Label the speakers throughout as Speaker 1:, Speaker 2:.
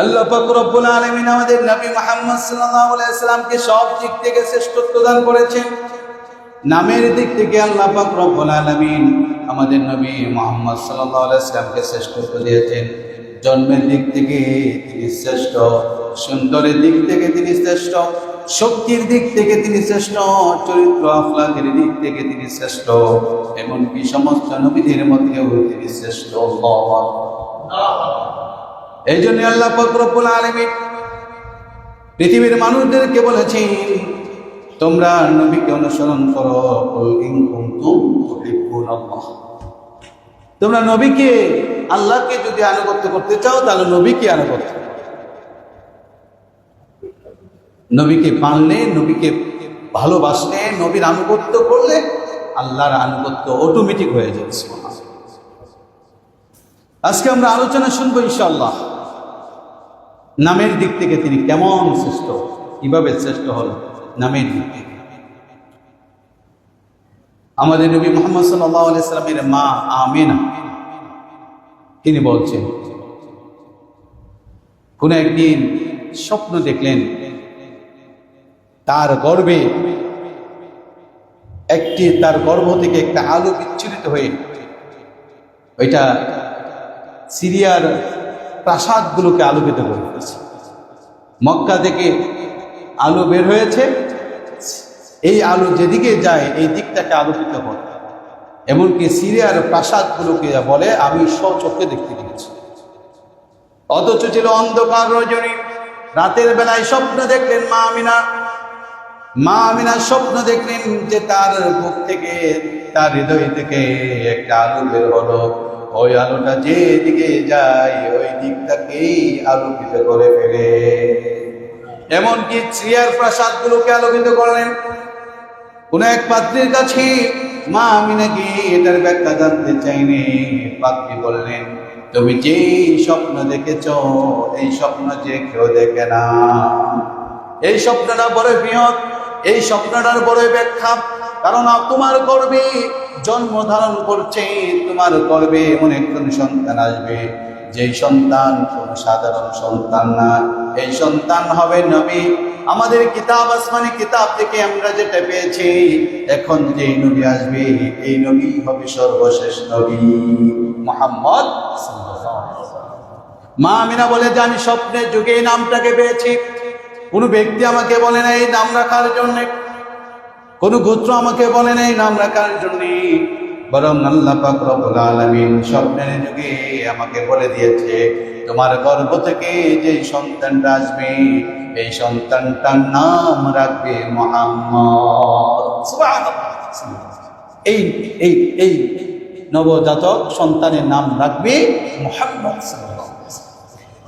Speaker 1: আল্লাহ পাক রব্বুল আলামিন আমাদের নবী মুহাম্মদ সাল্লামকে সব দিক থেকে শ্রেষ্ঠত্ব দান করেছেন। নামের দিক থেকে আল্লাহ পাক রব্বুল আলামিন আমাদের নবী মুহাম্মদ সাল্লামকে শ্রেষ্ঠত্ব দিয়েছেন। জন্মের দিক থেকে তিনি শ্রেষ্ঠ, সুন্দরের দিক থেকে তিনি শ্রেষ্ঠ, শক্তির দিক থেকে তিনি শ্রেষ্ঠ, চরিত্র আফলাকের দিক থেকে তিনি শ্রেষ্ঠ, এমনকি সমস্ত নবীদের মধ্যেও তিনি শ্রেষ্ঠ। এই জন্য আল্লাহ ফকরবুল আলমী পৃথিবীর মানুষদেরকে বলেছেন, তোমরা নবীকে অনুসরণ করো। তোমরা নবীকে, আল্লাহকে যদি আনুগত্য করতে চাও, তাহলে নবীকে আনুগত্য নবীকে মানলে, নবীকে ভালোবাসলে, নবীর আনুগত্য করলে আল্লাহর আনুগত্য অটোমেটিক হয়ে যাচ্ছে আজকে আমরা আলোচনা শুনব ইনশাল্লাহ নামের দিক থেকে তিনি কেমন শ্রেষ্ঠ? কীভাবে শ্রেষ্ঠ হল নামের দিক থেকে। আমাদের নবী মোহাম্মদ আলাইসালামের মা আমেনা, তিনি বলছেন, কোন একদিন স্বপ্ন দেখলেন, তার গর্বে একটি, তার গর্ভ থেকে একটা আলো বিচ্ছুরিত হয়ে, ওইটা সিরিয়ার প্রাসাদগুলোকে আলোকিত করে ফেলেছে। মক্কা থেকে আলো বের হয়েছে। এই আলো যেদিকে যায়, এই দিকটাকে আলোকিত করে। এমনকি সিরিয়ার প্রাসাদগুলোকে বলে, আমি স্বচক্ষে দেখতে পেয়েছি। অথচ ছিল অন্ধকার রজনী। রাতের বেলায় স্বপ্ন দেখলেন মা আমিনা। মা আমিনা স্বপ্ন দেখলেন যে তার বুক থেকে, তার হৃদয় থেকে একটা আলো বের হলো। ওই আলোটা যেদিকে যায়, ওই দিকটাকেই আলোকিত করে ফেলে। এমনকি সিরিয়ার প্রাসাদগুলোকে আলোকিত করলেন। কোন এক পাত্রীর কাছে মা আমি নাকি এটার ব্যাখ্যা জানতে চাইনি। পাত্রী বললেন, তুমি যে স্বপ্ন দেখেছ, এই স্বপ্ন যে কেউ দেখে না। এই স্বপ্নটা বড় বৃহৎ, এই স্বপ্নটার বড় ব্যাখ্যা। কারণ তোমার গর্বে জন্ম ধারণ করছে, তোমার গর্বে এমন একজন সন্তান আসবে। যেই সন্তান কোন সাধারণ সন্তান না, এই সন্তান হবে নবী। আমাদের কিতাব, আসমানি কিতাব থেকে আমরা যেটা পেয়েছি, এখন যে নবী আসবে, এই নবী হবে সর্বশেষ নবী মোহাম্মদ মা আমিনা বলে, যে আমি স্বপ্নের যুগে এই নামটাকে পেয়েছি। কোনো ব্যক্তি আমাকে বলে না, এই নাম রাখার জন্য। কোনো গোত্র আমাকে বলে না এই নাম রাখার জন্য বরং আল্লাহ পাক রব্বুল আলামিন স্বপ্নের যুগে আমাকে বলে দিয়েছে, তোমার গর্ভ থেকে যে সন্তানটা আসবে, এই সন্তানটার নাম রাখবে মোহাম্মদ। এই এই এই নবজাতক সন্তানের নাম রাখবে মোহাম্মদ।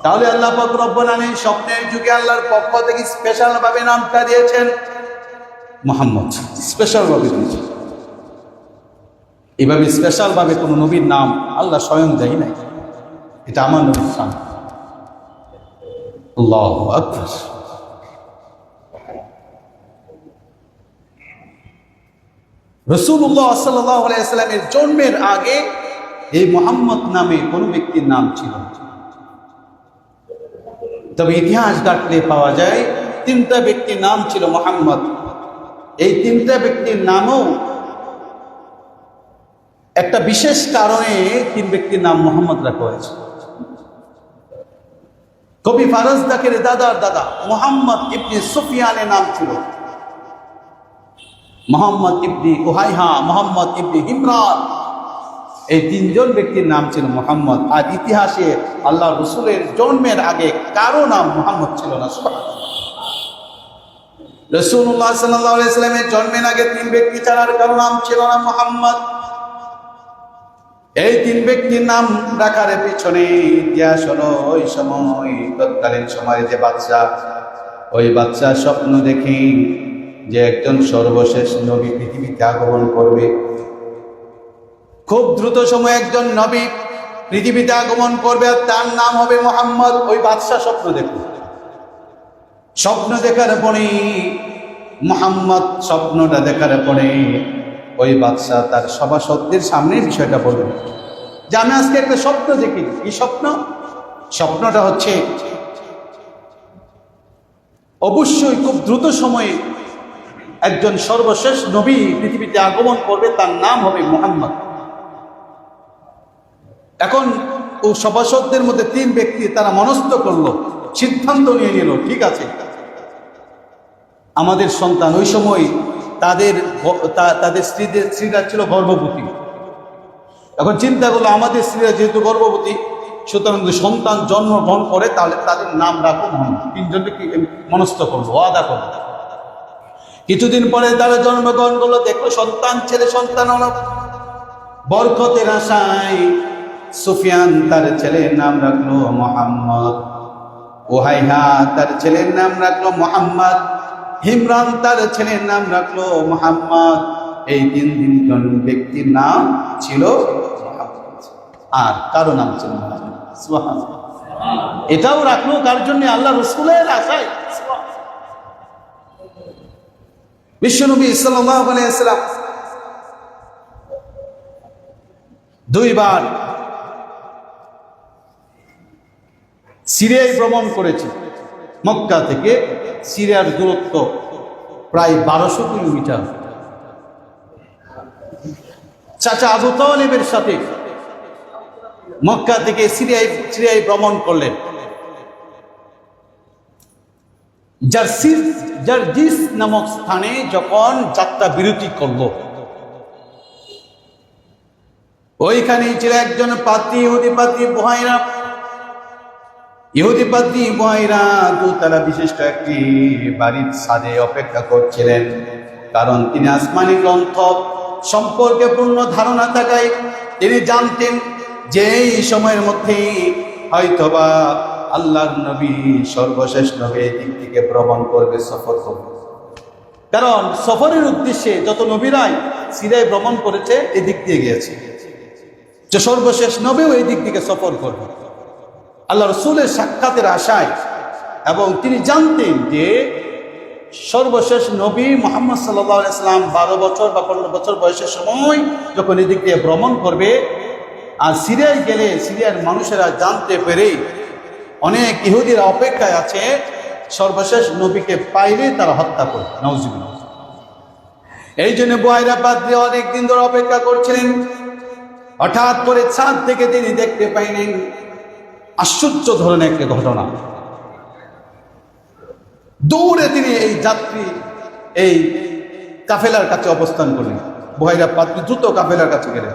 Speaker 1: তাহলে আল্লাহ পাক রব্বুল আলামিন স্বপ্নের যুগে আল্লাহর পক্ষ থেকে স্পেশাল ভাবে নামটা দিয়েছেন মোহাম্মদ। স্পেশাল ভাবে দিয়েছেন এভাবে স্পেশাল ভাবে কোনো নবীর নাম আল্লাহ স্বয়ং দেয় নাই। এটা আমার নবীর নাম। আল্লাহ আকবার। রসুল্লাহ সাল্লামের জন্মের আগে এই মোহাম্মদ নামে কোনো ব্যক্তির নাম ছিল। তবে ইতিহাস ঘাটলে পাওয়া যায়, তিনটা ব্যক্তির নাম ছিল মোহাম্মদ। এই তিনটা ব্যক্তির নামও একটা বিশেষ কারণে তিন ব্যক্তির নাম মোহাম্মদ রাখা হয়েছে। কবি ফারাজ দাকের দাদার দাদা মোহাম্মদ ইবনে সুফিয়ানের নাম ছিল। মোহাম্মদ ইবনি ওহাইহা মোহাম্মদ ইবনি ইমরান এই তিনজন ব্যক্তির নাম ছিল মোহাম্মদ। আর ইতিহাসে আল্লাহ রসুলের জন্মের আগে কারও নাম মোহাম্মদ ছিল না রসুল্লাহ সাল্লামের জন্মের আগে তিন ব্যক্তি ছাড়ার কারও নাম ছিল না মোহাম্মদ। এই তিন ব্যক্তির নাম রাখার পিছনে ইতিহাস হলো ওই সময়, তৎকালীন সময়ে যে বাচ্চা ওই বাচ্চা স্বপ্ন দেখি যে একজন সর্বশেষ নবী পৃথিবীতে আগমন করবে। খুব দ্রুত সময় একজন নবী পৃথিবীতে আগমন করবে আর তার নাম হবে মোহাম্মদ। ওই বাদশাহ স্বপ্ন দেখবে স্বপ্ন দেখার পরে, মোহাম্মদ স্বপ্নটা দেখার পরে ওই বাদশাহ তার সভাসদদের সামনে বিষয়টা বলবেন যে আমি আজকে একটা স্বপ্ন দেখি। কি স্বপ্ন? স্বপ্নটা হচ্ছে, অবশ্যই খুব দ্রুত সময়ে একজন সর্বশেষ নবী পৃথিবীতে আগমন করবে, তার নাম হবে মোহাম্মদ। এখন ও সভাসদদের মধ্যে তিন ব্যক্তি তারা মনস্থ করল, সিদ্ধান্ত নিয়ে নিল, ঠিক আছে। আমাদের সন্তান ওই সময় তাদের তাদের স্ত্রীদের স্ত্রীরা ছিল গর্ভবতী। এখন চিন্তা করল, আমাদের স্ত্রীরা যেহেতু গর্ভবতী, সুতরাং যদি সন্তান জন্মগ্রহণ করে, তাহলে তাদের নাম রাখো তিনজনকে মনস্থ করল ওয়াদা করল কিছুদিন পরে তারা জন্মগ্রহণ করল, দেখল সন্তান, ছেলে সন্তান বরকতের আশায় সুফিয়ান তার ছেলের নাম রাখল মোহাম্মদ। ওহাইহা তার ছেলের নাম রাখল মোহাম্মদ। হিমরান তার ছেলের নাম রাখল মোহাম্মদ। এই তিন তিনজন ব্যক্তির নাম ছিল আর কারও নাম ছিল এটাও রাখল কার জন্য? আল্লাহ রসুলের আশায়। বিশ্বনবী ইসলাম দুইবার সিরিয়ায় ভ্রমণ করেছে। মক্কা থেকে সিরিয়ার দূরত্ব প্রায় বারোশো কিলোমিটার। চাচা আবু তালেবের সাথে মক্কা থেকে সিরিয়ায় সিরিয়ায় ভ্রমণ করলেন। জার্সিস জার্জিস নামক স্থানে যখন যাত্রা বিরতি করল, ওইখানেই ছিল একজন পাত্রী ইহুদি পাত্রী বহাইরা ইহুদি পাত্রী বহাইরা দুতলা বিশিষ্ট একটি বাড়ির ছাদে অপেক্ষা করছিলেন, কারণ তিনি আসমানি গ্রন্থ সম্পর্কে পূর্ণ ধারণা থাকায় তিনি জানতেন যে এই সময়ের মধ্যেই হয়তোবা আল্লাহর নবী সর্বশেষ নবী দিক থেকে ভ্রমণ করবে, সফর করবে। কারণ সফরের উদ্দেশ্যে যত নবীরাই সিরিয়ায় ভ্রমণ করেছে, এদিক দিয়ে গিয়েছে। যে সর্বশেষ নবীও এই দিক থেকে সফর করবে। আল্লাহ রসুলের সাক্ষাতের আশায় এবং তিনি জানতেন যে সর্বশেষ নবী মোহাম্মদ সাল্লাহ ইসলাম বারো বছর বা পনেরো বছর বয়সের সময় যখন এদিক দিয়ে ভ্রমণ করবে, আর সিরিয়ায় গেলে সিরিয়ার মানুষেরা জানতে পেরে অনেক ইহুদিরা অপেক্ষায় আছে, সর্বশেষ নবীকে পাইলে তারা হত্যা করবে। নওজিবুল্লাহ এই জন্য বয়রা পাদ্রী অনেক দিন ধরে অপেক্ষা করছিলেন। হঠাৎ করে ছাদ থেকে তিনি দেখতে পাইলেন আশ্চর্য ধরনের একটি ঘটনা। দৌড়ে তিনি এই যাত্রী, এই কাফেলার কাছে অবস্থান করলেন। বহাইরা পাত্রী দ্রুত কাফেলার কাছে গেলেন।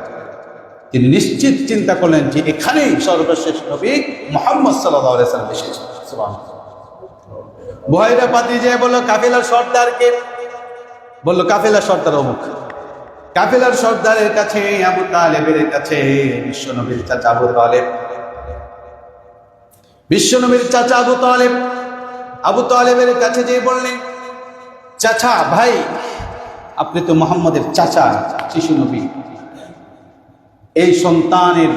Speaker 1: তিনি নিশ্চিত চিন্তা করলেন যে এখানেই সর্বশেষ নবী মোহাম্মদ সাল্লাম এসেছে বহাইরা পাত্রী যে বলল, কাফেলার সর্দারকে বলল, কাফেলার সর্দার অমুক। কাফেলার সর্দারের কাছে আবু তালেবের কাছে বিশ্বনবীর চাচা আবু তালেব। বিশ্বনবীর চাচা আবু তালেব, আবু তালেবের কাছে যে বললেন, চাচা, ভাই, আপনি তো মোহাম্মদের চাচা, শিশু নবী। এই সন্তানের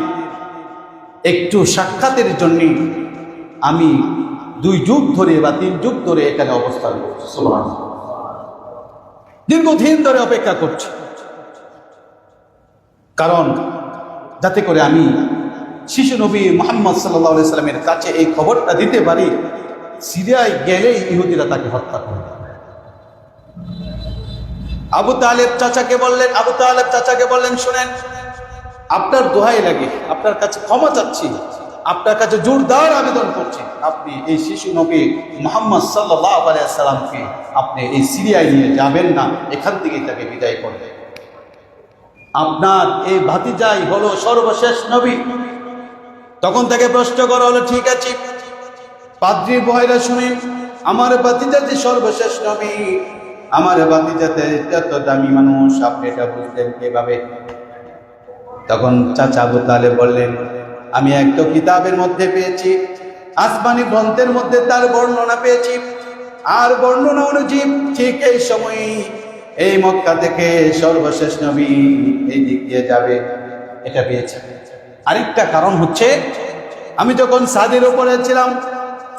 Speaker 1: একটু সাক্ষাতের জন্য আমি দুই যুগ ধরে বা তিন যুগ ধরে এখানে অবস্থান করছি। দীর্ঘদিন ধরে অপেক্ষা করছি। কারণ, যাতে করে আমি শিশু নবী মোহাম্মদ সাল্লাহ সাল্লামের কাছে এই খবরটা দিতে পারি, সিরিয়ায় গেলেই ইহুদিরা তাকে হত্যা করবে। আবু তালেব চাচাকে বললেন, আবু তালেব চাচাকে বললেন, শুনেন, আপনার দোহাই লাগে, আপনার কাছে ক্ষমা চাচ্ছি, আপনার কাছে জোরদার আবেদন করছি, আপনি এই শিশু নবী মোহাম্মদ সাল্লাহ আলাইসাল্লামকে আপনি এই সিরিয়ায় নিয়ে যাবেন না, এখান থেকেই তাকে বিদায় করবেন। আপনার এই ভাতিজাই হলো সর্বশেষ নবী তখন তাকে প্রশ্ন করা হলো, ঠিক আছে। পাদ্রী বয়রা শুনেন আমার ভাতিজা যে সর্বশেষ নবী। আমার ভাতিজাতে এত দামি মানুষ, আপনি এটা বুঝলেন কীভাবে? তখন চাচা তালে বললেন, আমি একটা কিতাবের মধ্যে পেয়েছি, আসমানি গ্রন্থের মধ্যে তার বর্ণনা পেয়েছি। আর বর্ণনা অনুযায়ী ঠিক এই সময় এই মক্কা থেকে সর্বশেষ নবী এই দিক দিয়ে যাবে, এটা পেয়েছি। আরেকটা কারণ হচ্ছে, আমি যখন সাদের উপরে ছিলাম,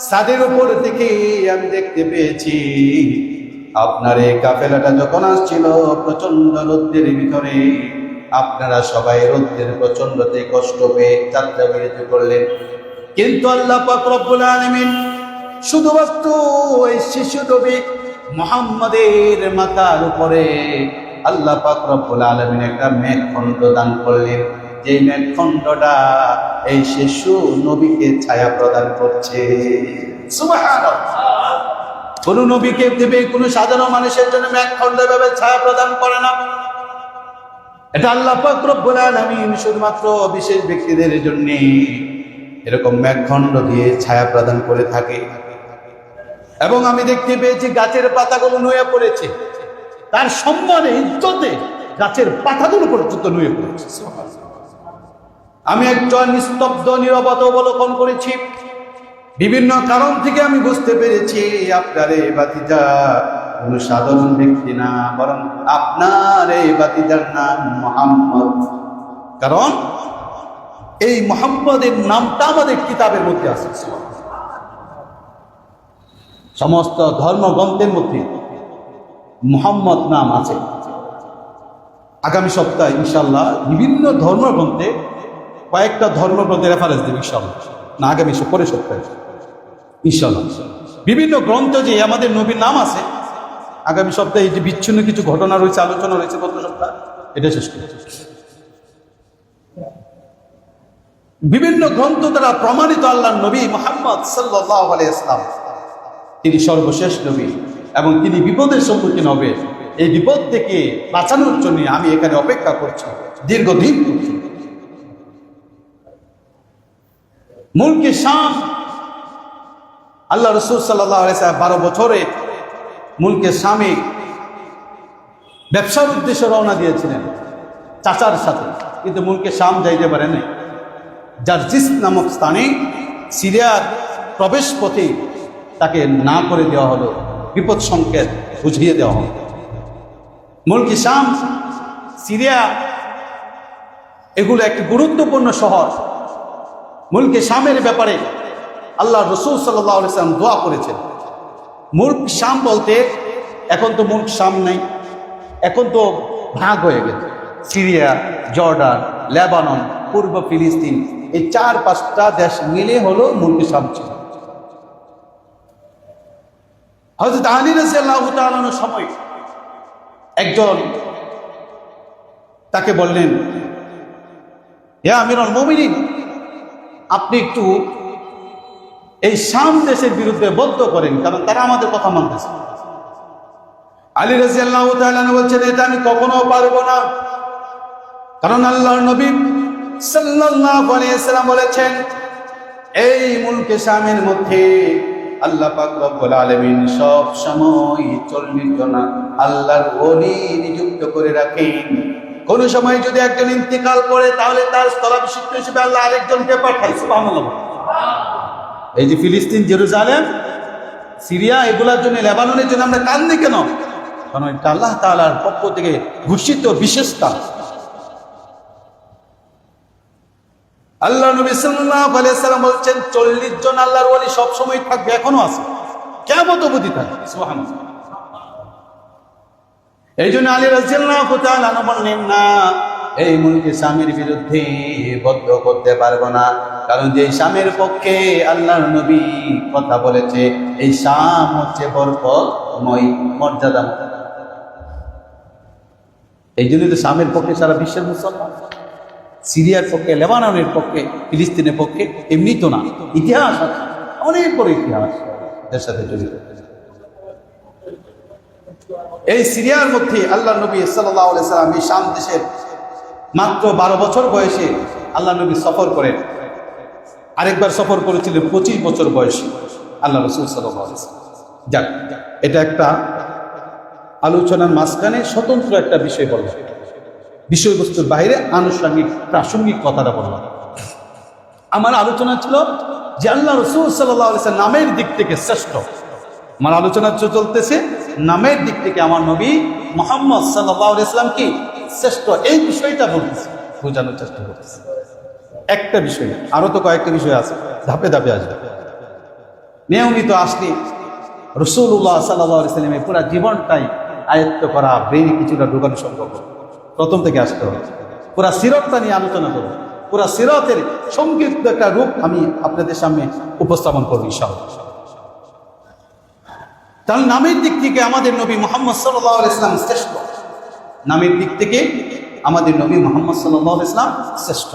Speaker 1: সাদের উপর থেকে আমি দেখতে পেয়েছি, আপনার এই কাফেলাটা যখন আসছিল প্রচণ্ড রোদ্রের ভিতরে, আপনারা সবাই রোদ্রের প্রচন্ডতে কষ্ট পেয়ে যাত্রা বিরতি করলেন। কিন্তু আল্লাহ রব্বুল আলামিন শুধুমাত্র ওই শিশু নবী মোহাম্মদের মাথার উপরে আল্লাহ রব্বুল আলামিন একটা মেঘখণ্ড দান করলেন। যে মেঘখণ্ডটা এই শিশু নবীকে ছায়া প্রদান করছে। কোন নবীকে দেবে কোন সাধারণ মানুষের জন্য মেঘখণ্ড ভাবে ছায়া প্রদান করে না। এটা আল্লাহ রব্বুল আলামিন শুধুমাত্র বিশেষ ব্যক্তিদের জন্য এরকম মেঘখণ্ড দিয়ে ছায়া প্রদান করে থাকে। এবং আমি দেখতে পেয়েছি গাছের পাতাগুলো নুয়ে পড়েছে। তার সম্মানে ইজ্জতে গাছের পাতাগুলো পর্যন্ত নুয়ে পড়েছে। আমি একজন নিস্তব্ধ, নিরবত অবলোকন করেছি। বিভিন্ন কারণ থেকে আমি বুঝতে পেরেছি, আপনার এই বাতিটা কোনো সাধারণ ব্যক্তি না, বরং আপনার এই বাতিজার নাম মোহাম্মদ। কারণ এই মোহাম্মদের নামটা আমাদের কিতাবের মধ্যে আছে। সমস্ত ধর্মগ্রন্থের মধ্যে মোহাম্মদ নাম আছে। আগামী সপ্তাহে ইনশাল্লাহ বিভিন্ন ধর্মগ্রন্থে কয়েকটা ধর্মগ্রন্থে রেফারেন্স দেবে ইনশাল্লাহ না আগামী পরের সপ্তাহে। ইনশাল্লাহ বিভিন্ন গ্রন্থ যে আমাদের নবীর নাম আছে, আগামী সপ্তাহে যে বিচ্ছিন্ন কিছু ঘটনা রয়েছে, আলোচনা রয়েছে গত সপ্তাহ, এটা শেষ করছি। বিভিন্ন গ্রন্থ দ্বারা প্রমাণিত আল্লাহ নবী মোহাম্মদ সাল্লাহ ইসলাম তিনি সর্বশেষ নবী এবং তিনি বিপদের সম্মুখীন হবে। এই বিপদ থেকে বাঁচানোর জন্য আমি এখানে অপেক্ষা করছি, দীর্ঘদিন করছি। মুলকে শাম। আল্লাহ রসুল সাল্লাহ বারো বছরে মুলকে স্বামী ব্যবসার উদ্দেশ্যে রওনা দিয়েছিলেন চাচার সাথে। কিন্তু মুলকে শাম যাইতে পারে নাই। জার্জিস নামক স্থানে সিরিয়ার প্রবেশ পথে তাকে না করে দেওয়া হলো। বিপদ সংকেত বুঝিয়ে দেওয়া হলো। মুলকি শাম সিরিয়া এগুলো একটি গুরুত্বপূর্ণ শহর। মুলকে শামের ব্যাপারে আল্লাহ রসুল সাল্লাম দোয়া করেছেন। মুল্ক শাম বলতে এখন তো মুল্ক শাম নেই, এখন তো ভাগ হয়ে গেছে। সিরিয়া, জর্ডান, লেবানন, পূর্ব ফিলিস্তিন এই চার পাঁচটা দেশ মিলে হলো মুল্ক শাম ছিল। হজরত আলী রাজি আল্লাহ সময় একজন তাকে বললেন হ্যাঁ আমিরুল মোমিনিন আপনি একটু এই শাম দেশের বিরুদ্ধে বদ্ধ করেন, কারণ তারা আমাদের কথা মানতেছে। আলী রাজি আল্লাহ বলছেন, এটা আমি কখনো পারব না। কারণ আল্লাহর নবী সাল্লাম বলেছেন, এই মুলকে শামের মধ্যে আল্লাহ পাক রব্বুল আলামিন সব সময় চল্লিশ জন আল্লাহর ওলি নিযুক্ত করে রাখেন। কোন সময় যদি একজন ইন্তিকাল করে, তাহলে তার স্থলাভিষিক্ত হিসেবে আল্লাহ আরেকজনকে পাঠায়। এই যে ফিলিস্তিন, জেরুজালেম, সিরিয়া, এগুলার জন্য, লেবাননের জন্য আমরা কান্দি কেন? কারণ এটা আল্লাহ তাআলার পক্ষ থেকে ঘোষিত বিশেষ কাজ আল্লাহ নবী সাল্লাল্লাহু সাল্লাম বলছেন 40 জন আল্লাহর ওলি সব সময় থাকবে, এখনও আছে। কিয়ামত অবধি থাকবে। এই জন্য আলী রাদিয়াল্লাহু তাআলা বললেন, না, এই মুলকে স্বামীর বিরুদ্ধে বদ্ধ করতে পারব না। কারণ যে স্বামীর পক্ষে আল্লাহর নবী কথা বলেছে, এই শাম হচ্ছে বরকতময় মর্যাদা এই জন্য তো স্বামীর পক্ষে সারা বিশ্বের মুসলমান। সিরিয়ার পক্ষে, লেবাননের পক্ষে, ফিলিস্তিনের পক্ষে এমনি তো না। ইতিহাস অনেক বড় ইতিহাস। এর সাথে জড়িত। এই সিরিয়ার মধ্যে আল্লাহ নবী সাল্লাম এই শাম দেশের মাত্র বারো বছর বয়সে আল্লাহ নবী সফর করেন। আরেকবার সফর করেছিলেন পঁচিশ বছর বয়সে আল্লাহ রসুল সাল্লাহ যাক, এটা একটা আলোচনার মাঝখানে স্বতন্ত্র একটা বিষয় বললাম বিষয়বস্তুর বাইরে আনুষঙ্গিক, প্রাসঙ্গিক কথাটা বললাম আমার আলোচনা ছিল যে আল্লাহ রসুল সাল্লাহ নামের দিক থেকে শ্রেষ্ঠ। আমার আলোচনা চলতেছে। নামের দিক থেকে আমার নবী মোহাম্মদ সাল্লাহ ইসলাম কি শ্রেষ্ঠ? এই বিষয়টা বলতেছে বোঝানোর চেষ্টা করতেছে। একটা বিষয় না, আরও তো কয়েকটা বিষয় আছে ধাপে ধাপে আসবে। নিয়মিত আসলে রসুল্লাহ সাল্লাহ ইসলামের পুরো জীবনটাই আয়ত্ত করা ব্রেনে কিছুটা ঢোকানো সম্ভব প্রথম থেকে আসতে হবে। পুরা সিরতটা নিয়ে আলোচনা করব। পুরা সিরতের সংক্ষিপ্ত একটা রূপ আমি আপনাদের সামনে উপস্থাপন করব ইনশাআল্লাহ। তাহলে নামের দিক থেকে আমাদের নবী মোহাম্মদ সাল্লাহ ইসলাম শ্রেষ্ঠ। নামের দিক থেকে আমাদের নবী মোহাম্মদ সাল্লাহ ইসলাম শ্রেষ্ঠ।